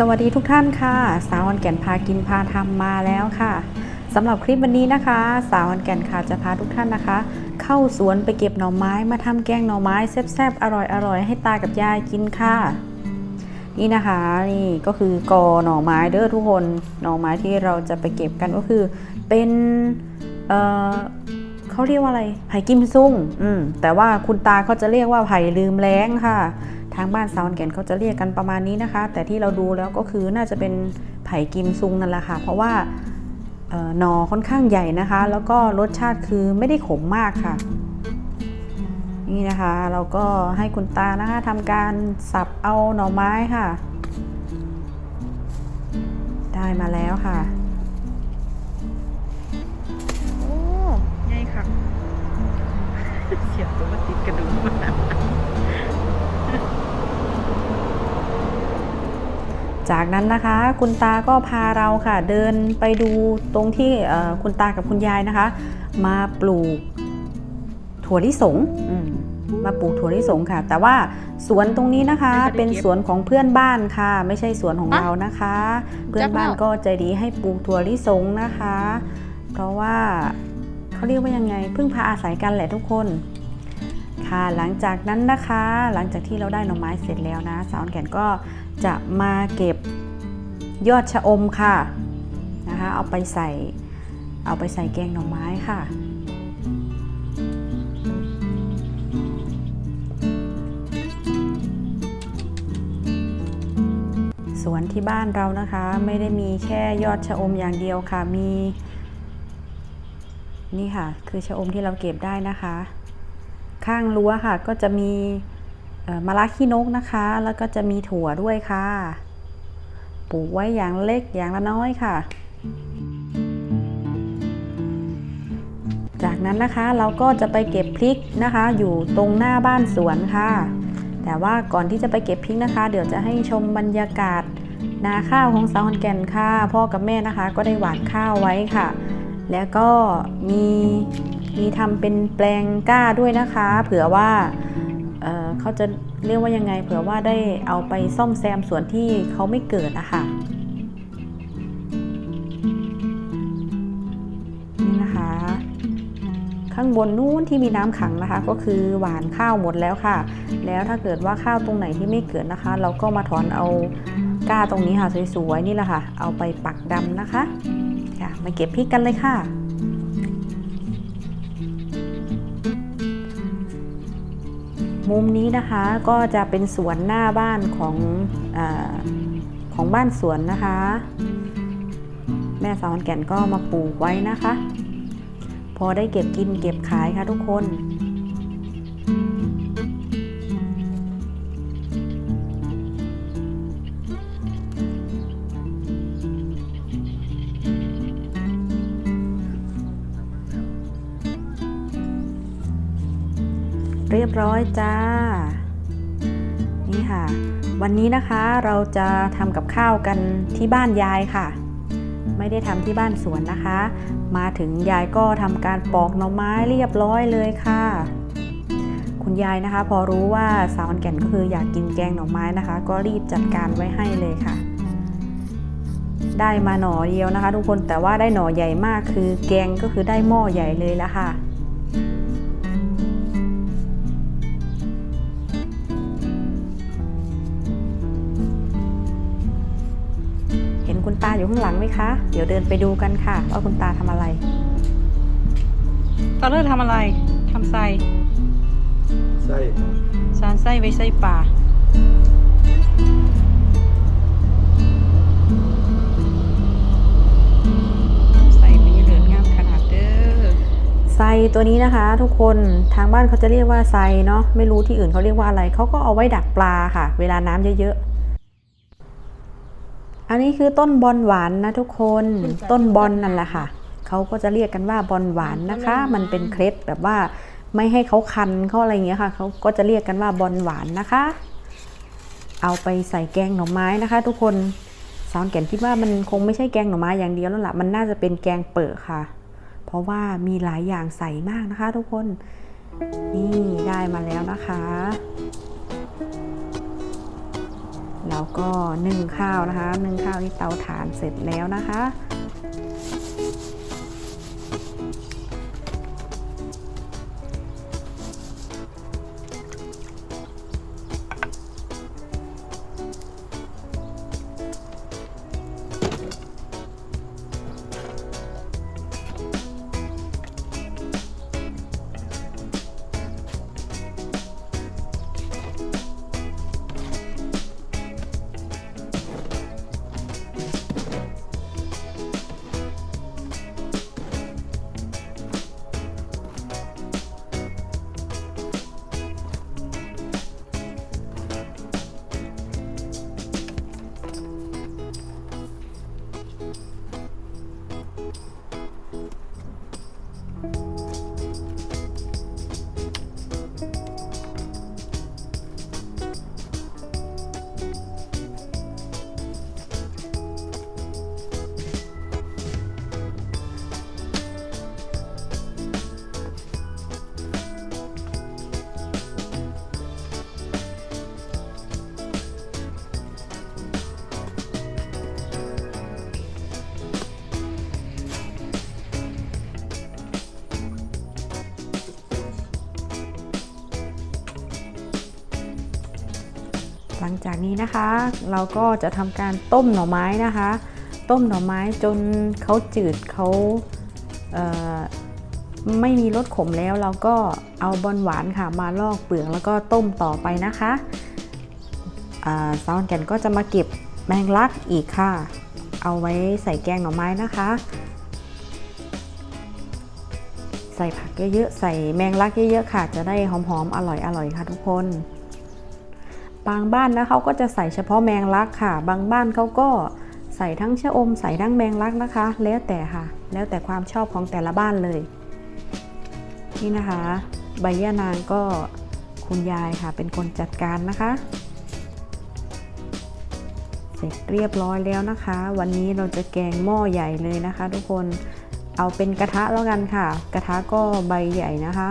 สวัสดีทุกท่านค่ะ สาววันแก่นพากินพาทำมาแล้วค่ะสำหรับคลิปวันนี้นะคะ สาววันแก่นค่ะจะพาทุกท่านนะคะ เข้าสวนไปเก็บหน่อไม้มาทำแกงหน่อไม้แซ่บๆอร่อยๆให้ตากับยายกินค่ะ นี่นะคะนี่ก็คือกอหน่อไม้เด้อทุกคนหน่อไม้ที่เราจะไปเก็บกันก็คือ เป็นเอ่อเขาเรียกว่าอะไรไผ่กิมซุ่งอืมแต่ว่าคุณตาเขาจะเรียกว่าไผ่ลืมแล้งค่ะ ทางบ้านซาวน์แก่นเขาจะเรียกกันประมาณนี้นะคะ แต่ที่เราดูแล้วก็คือน่าจะเป็นไผ่กิมซุงนั่นแหละค่ะ เพราะว่าเอ่อหนอค่อนข้างใหญ่นะคะ แล้วก็รสชาติคือไม่ได้ขมมากค่ะ นี่นะคะ เราก็ให้คุณตานะคะทำการสับเอาหน่อไม้ค่ะ ได้มาแล้วค่ะโอ้ใหญ่ค่ะเสียบตัวมาติดกระดูก จากนั้นนะคะคุณตาก็พาเราค่ะเดินไปดูตรงที่เอ่อคุณตากับคุณยายนะคะ มาปลูกถั่วลิสงอืมมาปลูกถั่วลิสงค่ะ แต่ว่าสวนตรงนี้นะคะไม่ได้เก็บเป็นสวนของเพื่อนบ้านค่ะ ไม่ใช่สวนของฮะเรานะคะ เพื่อนบ้านจักแล้วก็ใจดีให้ปลูกถั่วลิสงนะคะ เพราะว่าเขาเรียกว่ายังไงพึ่งพาอาศัยกันแหละทุกคน ค่ะหลังจากนั้นนะคะ หลังจากที่เราได้หน่อไม้เสร็จแล้วนะ สาวแก่นก็จะมาเก็บยอดชะอมค่ะนะคะเอาไปใส่เอาไปใส่แกงหน่อไม้ค่ะสวนที่บ้านเรานะคะไม่ได้มีแค่ยอดชะอมอย่างเดียวค่ะมี นี่ค่ะ คือชะอมที่เราเก็บได้นะคะ ข้างรั้วค่ะ ก็จะมีมะระขี้นกนะคะ แล้วก็จะมีถั่วด้วยค่ะ ปลูกไว้อย่างเล็กอย่างละน้อยค่ะ จากนั้นนะคะเราก็จะไปเก็บพริกนะคะ อยู่ตรงหน้าบ้านสวนค่ะ แต่ว่าก่อนที่จะไปเก็บพริกนะคะ เดี๋ยวจะให้ชมบรรยากาศนาข้าวของสาวขอนแก่นค่ะ พ่อกับแม่นะคะ ก็ได้หวานข้าวไว้ค่ะ แล้วก็มี มีทำเป็นแปลงกล้าด้วยนะคะ เผื่อว่าเเขาจะเรียกว่ายังไง เผื่อว่าได้เอาไปซ่อมแซมส่วนที่เขาไม่เกิดอะคะนี่นะคะ ข้างบนนู้นที่มีน้ำขังนะคะ ก็คือหวานข้าวหมดแล้วค่ะ แล้วถ้าเกิดว่าข้าวตรงไหนที่ไม่เกิดนะคะ เราก็มาถอนเอาก้าตรงนี้ค่ะสวยๆนี่แหละค่ะ เอาไปปักดำนะคะค่ะมาเก็บพริกกันเลยค่ะ มุมนี้นะคะก็จะเป็นสวนหน้าบ้านของอของบ้านสวนนะคะ แม่สาวขอนแก่นก็มาปลูกไว้นะคะ พอได้เก็บกินเก็บขายค่ะทุกคน ยบร้อยจ้า นี่ค่ะ วันนี้นะคะเราจะทำกับข้าวกันที่บ้านยายค่ะ ไม่ได้ทำที่บ้านสวนนะคะ มาถึงยายก็ทำการปอกหน่อไม้เรียบร้อยเลยค่ะ คุณยายนะคะ พอรู้ว่าสาวอนแก่นก็คืออยากกินแกงหน่อไม้นะคะ ก็รีบจัดการไว้ให้เลยค่ะได้มาหน่อเดียวนะคะ ทุกคนแต่ว่าได้หน่อใหญ่มากคือแกงก็คือได้หม้อใหญ่เลยแล้วค่ะ ตาอยู่ข้างหลังไหมคะ เดี๋ยวเดินไปดูกันค่ะ ว่าคุณตาทำอะไรตอนเริ่มทำอะไรทำไส้ใช่สารไส้ไว้ไส้ป่าไส้มีเหลืองงามขนาดเด้อไส้ตัวนี้นะคะ ทุกคนทางบ้านเขาจะเรียกว่าไส้เนาะไม่รู้ที่อื่นเขาเรียกว่าอะไรเขาก็เอาไว้ดักปลาค่ะ เวลาน้ำเยอะๆ อันนี้คือต้นบอลหวานนะทุกคนต้นบอลนั่นแหละค่ะเขาก็จะเรียกกันว่าบอลหวานนะคะ มันเป็นเคล็ดแบบว่าไม่ให้เขาคันเขาอะไรอย่างเงี้ยค่ะเขาก็จะเรียกกันว่าบอลหวานนะคะ เอาไปใส่แกงหน่อไม้นะคะ ทุกคนสาวแก่นคิดว่ามันคงไม่ใช่แกงหน่อไม้อย่างเดียวแล้วล่ะมันน่าจะเป็นแกงเปิดค่ะ เพราะว่ามีหลายอย่างใส่มากนะคะ ทุกคนนี่ได้มาแล้วนะคะ เราเราก็นึ่งข้าวนะคะ นึ่งข้าวที่เตาถ่านเสร็จแล้วนะคะ หลังจากนี้นะคะ เราก็จะทำการต้มหน่อไม้นะคะ ต้มหน่อไม้จนเขาจืดเขาเไม่มีรสขมแล้วเราก็เอาบอนหวานค่ะมาลอกเปลือกแล้วก็ต้มต่อไปนะคะอ่าสาวแก่นก็จะมาเก็บแมงลักอีกค่ะ เอาไว้ใส่แกงหน่อไม้นะคะ ใส่ผักเยอะๆ ใส่แมงลักเยอะๆ ค่ะ จะได้หอมๆ อร่อยๆ ค่ะทุกคน บางบ้านนะเขาก็จะใส่เฉพาะแมงลักค่ะ บางบ้านเขาก็ใส่ทั้งชะอม ใส่ทั้งแมงลักนะคะ แล้วแต่ค่ะ แล้วแต่ความชอบของแต่ละบ้านเลย นี่นะคะ ใบย่านางก็คุณยายค่ะ เป็นคนจัดการนะคะ เสร็จเรียบร้อยแล้วนะคะ วันนี้เราจะแกงหม้อใหญ่เลยนะคะ ทุกคนเอาเป็นกระทะแล้วกันค่ะ กระทะก็ใบใหญ่นะคะ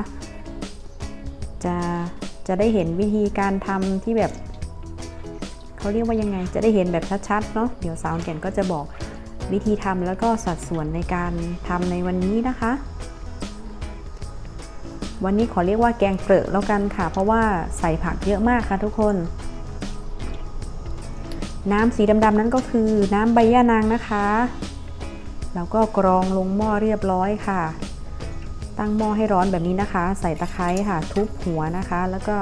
จะจะได้เห็นวิธีการทำที่แบบ เขาเรียกว่ายังไง จะได้เห็นแบบชัดๆเนาะเดี๋ยวสาวแก่นก็จะบอกวิธีทำแล้วก็สัดส่วนในการทำในวันนี้นะคะ วันนี้ขอเรียกว่าแกงเปรอะแล้วกันค่ะ เพราะว่าใส่ผักเยอะมากค่ะทุกคน น้ำสีดำๆนั้นก็คือน้ำใบย่านางนะคะ แล้วก็กรองลงหม้อเรียบร้อยค่ะ ตั้งหม้อให้ร้อนแบบนี้นะคะ ใส่ตะไคร้ค่ะ ทุบหัวนะคะ แล้วก็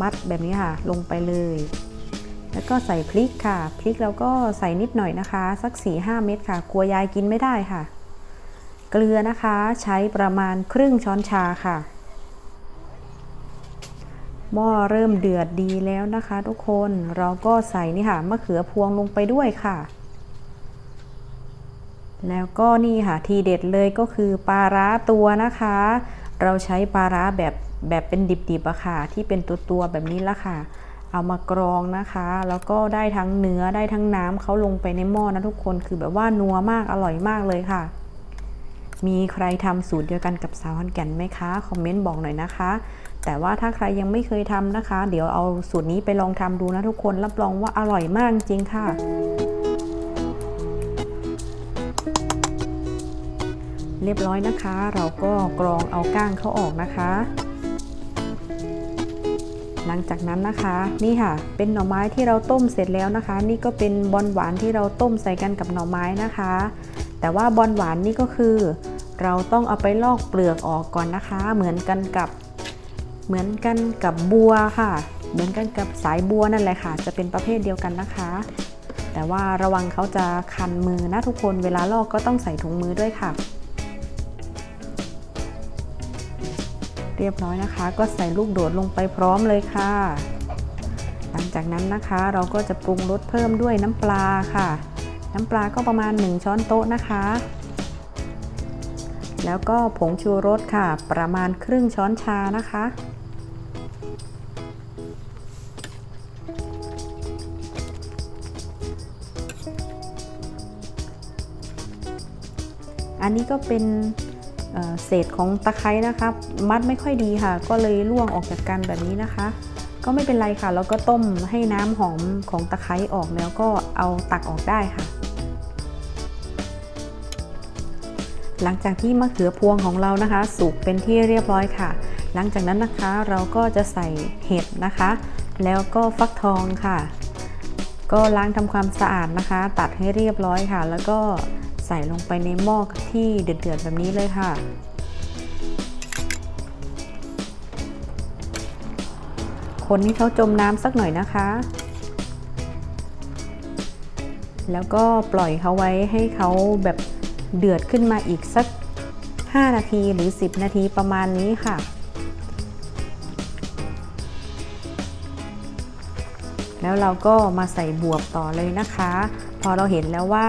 มัดแบบนี้ค่ะ ลงไปเลย แล้วก็ใส่พริกค่ะ พริกเราก็ใส่นิดหน่อยนะคะ สัก4-5เม็ดค่ะ กลัวยายกินไม่ได้ค่ะ เกลือนะคะใช้ประมาณครึ่งช้อนชาค่ะ หม้อเริ่มเดือดดีแล้วนะคะ ทุกคน เราก็ใส่นี่ค่ะมะเขือพวงลงไปด้วยค่ะแล้วก็นี่ค่ะทีเด็ดเลยก็คือปลาร้าตัวนะคะ เราใช้ปลาร้าแบบ แบบเป็นดิบๆอะค่ะ ที่เป็นตัวๆแบบนี้ละค่ะ เอามากรองนะคะ แล้วก็ได้ทั้งเนื้อได้ทั้งน้ำเขาลงไปในหม้อนะทุกคนคือแบบว่านัวมากอร่อยมากเลยค่ะ มีใครทำสูตรเดียวกันกับสาวฮันแก่นไหมคะคอมเมนต์บอกหน่อยนะคะ แต่ว่าถ้าใครยังไม่เคยทำนะคะ เดี๋ยวเอาสูตรนี้ไปลองทำดูนะทุกคนรับรองว่าอร่อยมากจริงค่ะเรียบร้อยนะคะ เราก็กรองเอาก้างเขาออกนะคะ หลังจากนั้นนะคะ นี่ค่ะ เป็นหน่อไม้ที่เราต้มเสร็จแล้วนะคะ นี่ก็เป็นบอลหวานที่เราต้มใส่กันกับหน่อไม้นะคะ แต่ว่าบอลหวานนี่ก็คือ เราต้องเอาไปลอกเปลือกออกก่อนนะคะ เหมือนกันกับเหมือนกันกับบัวค่ะ เหมือนกันกับสายบัวนั่นแหละค่ะ จะเป็นประเภทเดียวกันนะคะ แต่ว่าระวังเขาจะคันมือนะทุกคน เวลาลอกก็ต้องใส่ถุงมือด้วยค่ะ เรียบร้อยนะคะ ก็ใส่ลูกโดดลงไปพร้อมเลยค่ะ หลังจากนั้นนะคะเราก็จะปรุงรสเพิ่มด้วยน้ำปลาค่ะ น้ำปลาก็ประมาณ 1 ช้อนโต๊ะนะคะ แล้วก็ผงชูรสค่ะ ประมาณครึ่งช้อนชานะคะอันนี้ก็เป็น เเศษของตะไคร้นะคะมัดไม่ค่อยดีค่ะ ก็เลยล่วงออกจากกันแบบนี้นะคะ ก็ไม่เป็นไรค่ะ แล้วก็ต้มให้น้ำหอมของตะไคร้ออกแล้วก็เอาตักออกได้ค่ะ หลังจากที่มะเขือพวงของเรานะคะ สุกเป็นที่เรียบร้อยค่ะ หลังจากนั้นนะคะเราก็จะใส่เห็ดนะคะ แล้วก็ฟักทองค่ะ ก็ล้างทำความสะอาดนะคะ ตัดให้เรียบร้อยค่ะ แล้วก็ ใส่ลงไปในหม้อที่เดือดๆแบบนี้เลยค่ะ คนให้เขาจมน้ำสักหน่อยนะคะ แล้วก็ปล่อยเขาไว้ให้เขาแบบเดือดขึ้นมาอีกสัก 5 นาทีหรือ 10 นาทีประมาณนี้ค่ะแล้วเราก็มาใส่บวบต่อเลยนะคะ พอเราเห็นแล้วว่า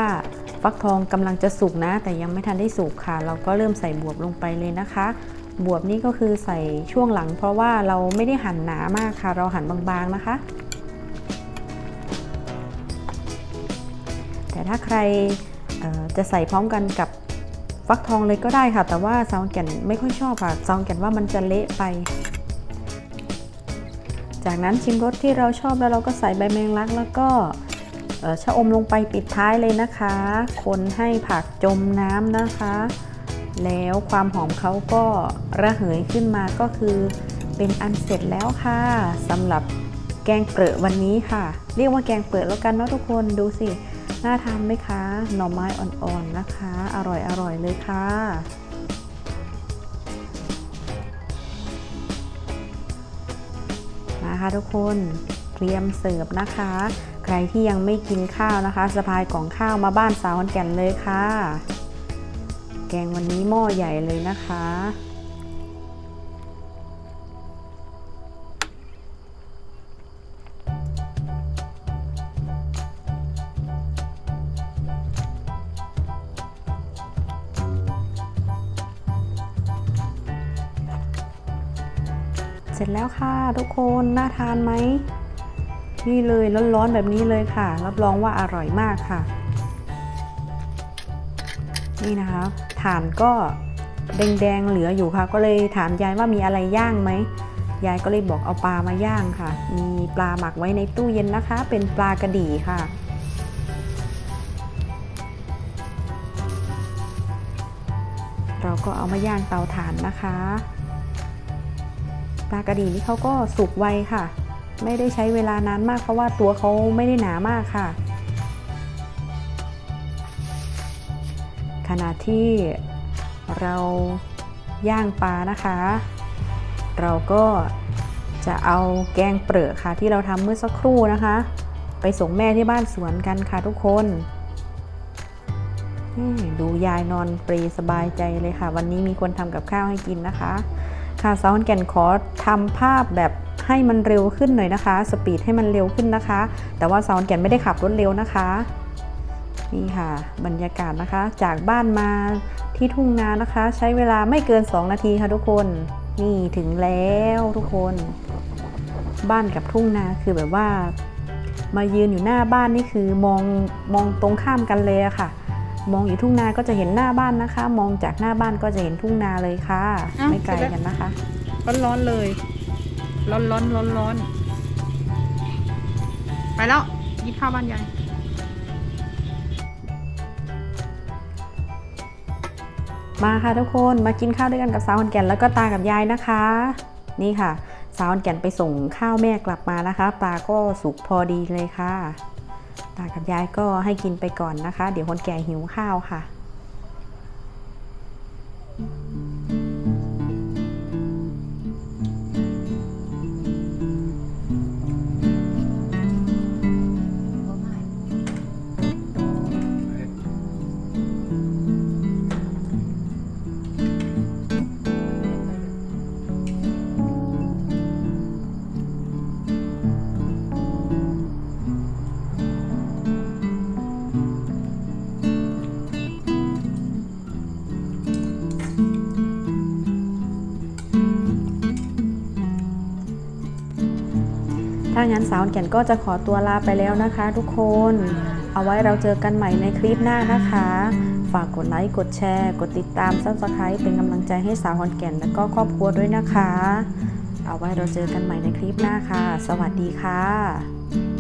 ฟักทองกำลังจะสุกนะ แต่ยังไม่ทันได้สุกค่ะ เราก็เริ่มใส่บวบลงไปเลยนะคะ บวบนี่ก็คือใส่ช่วงหลัง เพราะว่าเราไม่ได้หั่นหนามากค่ะ เราหั่นบางๆนะคะ แต่ถ้าใครจะใส่พร้อมกันกับฟักทองเลยก็ได้ค่ะ แต่ว่าซาวแก่นไม่ค่อยชอบค่ะซาวแก่นว่ามันจะเละไป จากนั้นชิมรสที่เราชอบแล้วเราก็ใส่ใบแมงลักแล้วก็ ชะอมลงไปปิดท้ายเลยนะคะ คนให้ผักจมน้ำนะคะ แล้วความหอมเขาก็ระเหยขึ้นมาก็คือ เป็นอันเสร็จแล้วค่ะสำหรับแกงเปรอะวันนี้ค่ะ เรียกว่าแกงเปรอะแล้วกันเนาะทุกคนดูสิน่าทานไหมคะ หน่อไม้อ่อนๆนะคะ อร่อยๆเลยค่ะมาค่ะทุกคนเตรียมเสิร์ฟนะคะ รที่ยังไม่กินข้าวนะคะ สะพายกล่องข้าวมาบ้านสาวขอนแก่นเลยค่ะ แกงวันนี้หม้อใหญ่เลยนะคะ เสร็จแล้วค่ะทุกคน น่าทานไหม นี่เลยร้อนๆแบบนี้เลยค่ะ รับรองว่าอร่อยมากค่ะ นี่นะคะฐานก็แดงๆเหลืออยู่ค่ะ ก็เลยถามยายว่ามีอะไรย่างไหมยายก็เลยบอกเอาปลามาย่างค่ะ มีปลาหมักไว้ในตู้เย็นนะคะ เป็นปลากระดีค่ะ เราก็เอามาย่างเตาถ่านนะคะ ปลากระดีนี่เขาก็สุกไวค่ะ ไม่ได้ใช้เวลานานมากเพราะว่าตัวเขาไม่ได้หนามากค่ะ ขณะที่เราย่างปลานะคะ เราก็จะเอาแกงเปลือกค่ะ ที่เราทำเมื่อสักครู่นะคะ ไปส่งแม่ที่บ้านสวนกันค่ะทุกคนดูยายนอนปรสบายใจเลยค่ะ วันนี้มีคนทำกับข้าวให้กินนะคะ ค่ะสาวขอนแก่นขอทำภาพแบบ ให้มันเร็วขึ้นหน่อยนะคะ สปีดให้มันเร็วขึ้นนะคะ แต่ว่าสาวขอนแก่นไม่ได้ขับรถเร็วนะคะ นี่ค่ะ บรรยากาศนะคะ จากบ้านมาที่ทุ่งนานะคะ ใช้เวลาไม่เกิน 2 นาทีค่ะทุกคน นี่ถึงแล้วทุกคน บ้านกับทุ่งนาคือแบบว่า มายืนอยู่หน้าบ้านนี่คือมองมองตรงข้ามกันเลยอะค่ะมองอยู่ทุ่งนาก็จะเห็นหน้าบ้านนะคะ มองจากหน้าบ้านก็จะเห็นทุ่งนาเลยค่ะอ้าวไม่ไกลเสร็จแล้วกันนะคะ ร้อนร้อนๆเลย ร้อนร้อนร้อนร้อนไปแล้วกินข้าวบ้านยายมาค่ะทุกคนมากินข้าวด้วยกันกับสาวขอนแก่นแล้วก็ตากับยายนะคะ นี่ค่ะ สาวขอนแก่นไปส่งข้าวแม่กลับมานะคะปลาก็สุกพอดีเลยค่ะ ตากับยายก็ให้กินไปก่อนนะคะ เดี๋ยวคนแก่หิวข้าวค่ะ งั้นสาวขอนแก่นก็จะขอตัวลาไปแล้วนะคะ ทุกคน เอาไว้เราเจอกันใหม่ในคลิปหน้านะคะ ฝากกดไลค์ กดแชร์ กดติดตามซับสไครป์เป็นกำลังใจให้สาวขอนแก่นและก็ครอบครัวด้วยนะคะ เอาไว้เราเจอกันใหม่ในคลิปหน้าค่ะ สวัสดีค่ะ